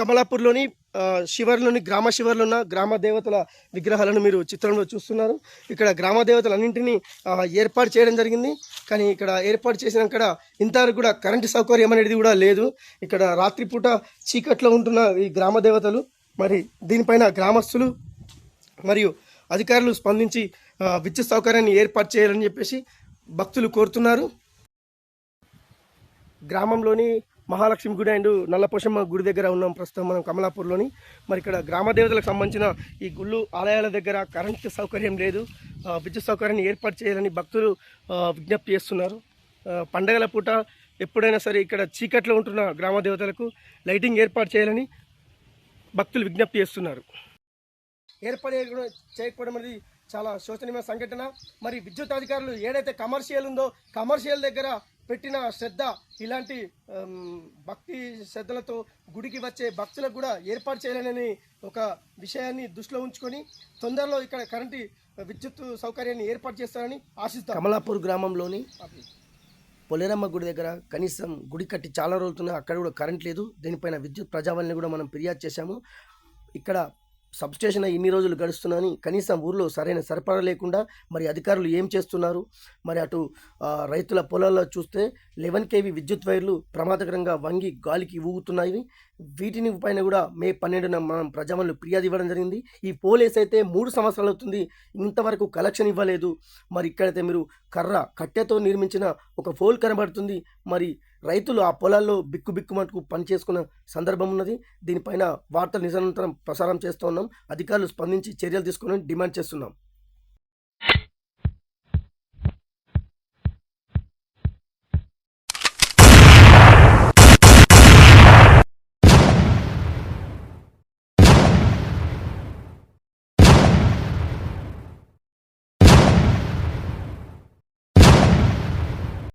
కమలాపూర్లోని శివర్లోని గ్రామ శివర్లో ఉన్న గ్రామ దేవతల విగ్రహాలను మీరు చిత్రంలో చూస్తున్నారు. ఇక్కడ గ్రామ దేవతలన్నింటినీ ఏర్పాటు చేయడం జరిగింది. కానీ ఇక్కడ ఏర్పాటు చేసిన ఇక్కడ ఇంతవరకు కూడా కరెంటు సౌకర్యం అనేది కూడా లేదు. ఇక్కడ రాత్రిపూట చీకట్లో ఉంటున్న ఈ గ్రామ దేవతలు మరి దీనిపైన గ్రామస్తులు మరియు అధికారులు స్పందించి విద్యుత్ సౌకర్యాన్ని ఏర్పాటు చేయాలని చెప్పేసి భక్తులు కోరుతున్నారు. గ్రామంలోని మహాలక్ష్మి గుడి అండ్ నల్లపోషమ్మ గుడి దగ్గర ఉన్నాం ప్రస్తుతం మనం కమలాపూర్లోని. మరి ఇక్కడ గ్రామ దేవతలకు సంబంధించిన ఈ గుళ్ళు ఆలయాల దగ్గర కరెంటు సౌకర్యం లేదు. విద్యుత్ సౌకర్యాన్ని ఏర్పాటు చేయాలని భక్తులు విజ్ఞప్తి చేస్తున్నారు. పండగల పూట ఎప్పుడైనా సరే ఇక్కడ చీకట్లో ఉంటున్న గ్రామ దేవతలకు లైటింగ్ ఏర్పాటు చేయాలని భక్తులు విజ్ఞప్తి చేస్తున్నారు. ఏర్పాటు చేయకపోవడం అనేది చాలా శోచనీయమైన సంఘటన. మరి విద్యుత్ అధికారులు ఏదైతే కమర్షియల్ ఉందో కమర్షియల్ దగ్గర పెట్టిన శ్రద్ధ ఇలాంటి భక్తి శ్రద్ధలతో గుడికి వచ్చే భక్తులకు కూడా ఏర్పాటు చేయాలని ఒక విషయాన్ని దృష్టిలో ఉంచుకొని తొందరలో ఇక్కడ కరెంటు విద్యుత్ సౌకర్యాన్ని ఏర్పాటు చేస్తారని ఆశిస్తాం. కమలాపూర్ గ్రామంలోని పొలేరమ్మ గుడి దగ్గర కనీసం గుడి కట్టి చాలా రోజులున్నా అక్కడ కూడా కరెంట్ లేదు. దీనిపైన విద్యుత్ ప్రజావాణిని కూడా మనం ఫిర్యాదు చేశాము. ఇక్కడ సబ్స్టేషన్ అయి ఇన్ని రోజులు గడుస్తున్నాని కనీసం ఊర్లో సరైన సరఫరా లేకుండా మరి అధికారులు ఏం చేస్తున్నారు? మరి అటు రైతుల పొలాల్లో చూస్తే లెవెన్ కేవీ విద్యుత్ వైర్లు ప్రమాదకరంగా వంగి గాలికి ఊగుతున్నాయి. వీటిని పైన కూడా మే పన్నెండున మనం ప్రజావాణిలో ఫిర్యాదు ఇవ్వడం జరిగింది. ఈ పోలీస్ అయితే మూడు సంవత్సరాలు అవుతుంది ఇంతవరకు కలెక్షన్ ఇవ్వలేదు. మరి ఇక్కడైతే మీరు కర్ర కట్టెతో నిర్మించిన ఒక పోల్ కనబడుతుంది. మరి రైతులు ఆ పొలాల్లో బిక్కు బిక్కుమంటూ పని చేసుకున్న సందర్భం ఉన్నది. దీనిపైన వార్తలు నిరంతరం ప్రసారం చేస్తూ ఉన్నాం. అధికారులు స్పందించి చర్యలు తీసుకుని డిమాండ్ చేస్తున్నాం.